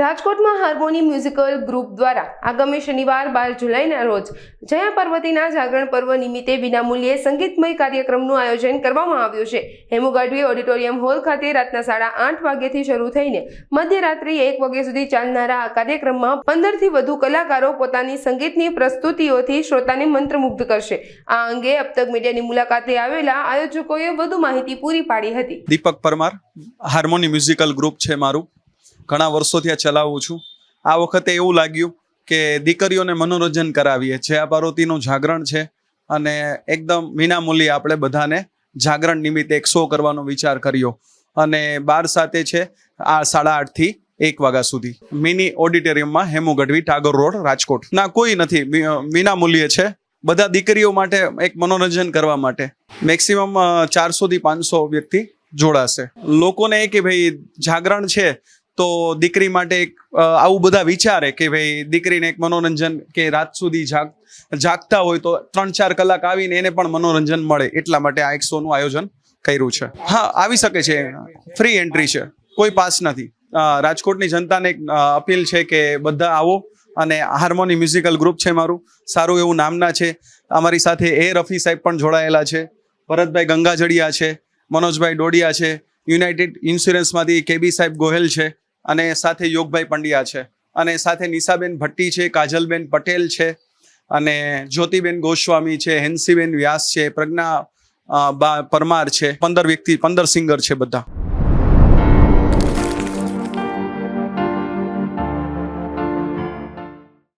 રાજકોટમાં હાર્મોની musical group દ્વારા આગામી શનિવાર બાર જુલાઈના રોજ જયા પાર્વતીના જાગરણ પર્વ નિમિત્તે વિનામૂલ્યે સંગીતમય કાર્યક્રમનું આયોજન કરવામાં આવ્યું છે. હેમુ ગાઢવી ઓડિટોરિયમ હોલ ખાતે રાતના સાડા આઠ વાગ્યાથી શરૂ થઈને મધ્યરાત્રિ એક વાગ્યા સુધી ચાલનારા આ કાર્યક્રમમાં પંદરથી વધુ કલાકારો પોતાની સંગીતની પ્રસ્તુતિઓથી શ્રોતાને મંત્રમુગ્ધ કરશે. આ અંગે અબતક મીડિયાની મુલાકાતે આવેલા આયોજકોએ વધુ માહિતી પૂરી પાડી હતી. Deepak Parmar, harmony musical group છે મારું. ઘણા વર્ષોથી આ ચલાવું છું. આ વખતે એવું લાગ્યું કે દીકરીઓને મનોરંજન કરાવીએ છે આ પાર્વતીનું જાગરણ છે અને એકદમ વિનામૂલ્યે આપણે બધાને જાગરણ નિમિત્તે એક શો કરવાનો વિચાર કર્યો. અને બાર સાથે છે આ સાડા આઠથી એક વાગ્યા સુધી. મિની ઓડિટોરિયમમાં હેમુ ગઢવી, ટાગોર રોડ, રાજકોટ. ના, કોઈ નથી. વિનામૂલ્યે છે. બધા દીકરીઓ માટે એક મનોરંજન કરવા માટે. મેક્સિમમ ચારસોથી પાંચસો વ્યક્તિ જોડાશે. લોકોને એ કે ભાઈ જાગરણ છે તો દીકરી માટે એક આવું બધા વિચારે કે ભાઈ દીકરીને એક મનોરંજન કે રાત સુધી જાગ, જાગતા હોય તો ત્રણ ચાર કલાક આવીને એને પણ મનોરંજન મળે. એટલા માટે આ એક શોનું આયોજન કર્યું છે. હા, આવી શકે છે. ફ્રી એન્ટ્રી છે. કોઈ પાસ નથી. રાજકોટની જનતાને એક અપીલ છે કે બધા આવો અને હાર્મોની મ્યુઝિકલ ગ્રુપ છે મારું. સારું એવું નામના છે. અમારી સાથે એ રફી સાહેબ પણ જોડાયેલા છે. ભરતભાઈ ગંગાજડિયા છે. મનોજભાઈ ડોડિયા છે. યુનાઇટેડ ઇન્સ્યોરન્સમાંથી કેબી સાહેબ ગોહેલ છે. અને સાથે યોગભાઈ પંડ્યા છે. અને સાથે નિશાબેન ભટ્ટી છે, કાજલબેન પટેલ છે, અને જ્યોતિબેન ગોસ્વામી છે, હેન્સીબેન વ્યાસ છે, પ્રજ્ઞા બા, પરમાર છે, પંદર વ્યક્તિ, પંદર સિંગર છે બધા.